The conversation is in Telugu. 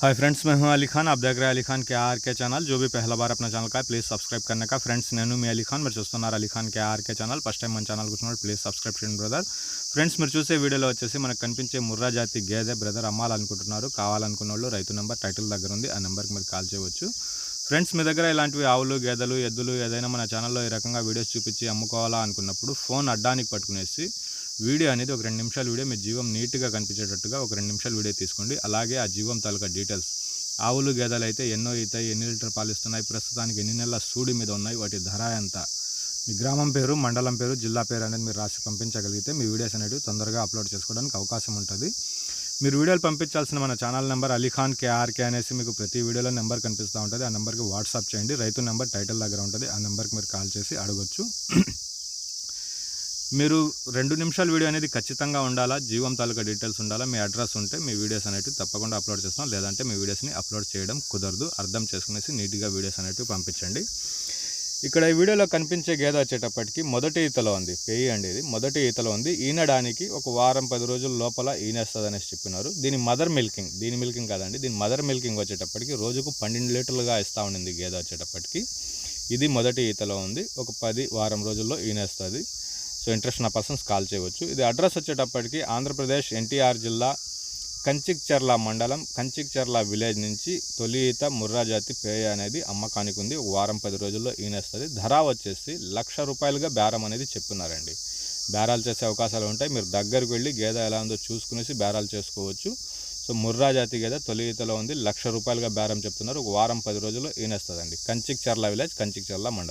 हाय फ्रेंड्स मैं हूं अली खान आप देख रहे हैं अली खान के आर के चैनल जो भी पहला बार अपना ఛానల్ का ప్లీజ్ సబ్స్క్రైబ్ करने का ఫ్రెండ్స్ నేను మీ అలీ ఖాన్ మీరు చూస్తున్నారు అలీ ఖాన్ కే ఆర్కే ఛానల్ ఫస్ట్ టైం మన ఛానల్ కూర్చున్నారు ప్లీజ్ సబ్స్క్రైబ్ చేయండి బ్రదర్ ఫ్రెండ్స్ మీరు చూసే వీడియోలో వచ్చేసి మనకు కనిపించే ముర్రా జాతి గేదె బ్రదర్ అమ్మాలనుకుంటున్నారు కావాలనుకున్న వాళ్ళు రైతు నెంబర్ టైటిల్ దగ్గర ఉంది ఆ నెంబర్కి మీరు కాల్ చేయవచ్చు ఫ్రెండ్స్ మీ దగ్గర ఇలాంటివి ఆవులు గేదెలు ఎద్దులు ఏదైనా మన ఛానల్లో ఈ రకంగా వీడియోస్ చూపించి అమ్ముకోవాలా అనుకున్నప్పుడు ఫోన్ అడ్డానికి పట్టుకునేసి వీడియో అనేది ఒక రెండు నిమిషాల వీడియో మీ జీవం నీట్గా కనిపించేటట్టుగా ఒక రెండు నిమిషాల వీడియో తీసుకోండి. అలాగే ఆ జీవం తాలూకా డీటెయిల్స్. ఆవులు గేదెలు అయితే ఎన్నో అవుతాయి ఎన్ని లీటర్ పాలిస్తున్నాయి ప్రస్తుతానికి ఎన్ని నెలల సూడి మీద ఉన్నాయి వాటి ధర ఎంత? మీ గ్రామం పేరు మండలం పేరు జిల్లా పేరు అనేది మీరు రాసి పంపించగలిగితే మీ వీడియోస్ అనేవి తొందరగా అప్లోడ్ చేసుకోవడానికి అవకాశం ఉంటుంది. మీరు వీడియోలు పంపించాల్సిన మన ఛానల్ నెంబర్ అలీఖాన్ కేఆర్కే అనేసి మీకు ప్రతి వీడియోలో నెంబర్ కనిపిస్తూ ఉంటుంది. ఆ నెంబర్కి వాట్సాప్ చేయండి. రైతు నెంబర్ టైటిల్ దగ్గర ఉంటుంది. ఆ నెంబర్కి మీరు కాల్ చేసి అడగొచ్చు. మీరు రెండు నిమిషాల వీడియో అనేది ఖచ్చితంగా ఉండాలా జీవం తాలూకా డీటెయిల్స్ ఉండాలా మీ అడ్రస్ ఉంటే మీ వీడియోస్ అనేవి తప్పకుండా అప్లోడ్ చేస్తాం. లేదంటే మీ వీడియోస్ని అప్లోడ్ చేయడం కుదరదు. అర్థం చేసుకునేసి నీట్గా వీడియోస్ అనేవి పంపించండి. ఇక్కడ ఈ వీడియోలో కనిపించే గేదె వచ్చేటప్పటికి మొదటి ఈతలో ఉంది. పెయ్యి అండి ఇది మొదటి ఈతలో ఉంది. ఈనడానికి ఒక వారం పది రోజుల లోపల ఈనేస్తుంది అనేసి చెప్పినారు. దీని మదర్ మిల్కింగ్ దీని మిల్కింగ్ కాదండి దీని మదర్ మిల్కింగ్ వచ్చేటప్పటికి రోజుకు పన్నెండు లీటర్లుగా ఇస్తూ ఉండింది గేద వచ్చేటప్పటికి. ఇది మొదటి ఈతలో ఉంది. ఒక పది వారం రోజుల్లో ఈనేస్తుంది. సో ఇంట్రెస్ట్ ఉన్న పర్సన్స్ కాల్ చేయవచ్చు. ఇది అడ్రస్ వచ్చేటప్పటికి ఆంధ్రప్రదేశ్ ఎన్టీఆర్ జిల్లా కంచిక్చర్ల మండలం కంచిక్చర్ల విలేజ్ నుంచి తొలి ఈత ముర్రాజాతి పేయ అనేది అమ్మకానికి ఉంది. ఒక వారం పది రోజుల్లో ఈనేస్తుంది. ధర వచ్చేసి లక్ష రూపాయలుగా బేరం అనేది చెప్తున్నారండి. బేరాలు చేసే అవకాశాలు ఉంటాయి. మీరు దగ్గరికి వెళ్ళి గేదె ఎలా ఉందో చూసుకునేసి బేరాలు చేసుకోవచ్చు. సో ముర్రా జాతి గేదె తొలి ఈతలో ఉంది. లక్ష రూపాయలుగా బేరం చెప్తున్నారు. ఒక వారం పది రోజుల్లో ఈనేస్తుందండి. కంచిక్చర్ల విలేజ్ కంచిక్చర్ల మండలం.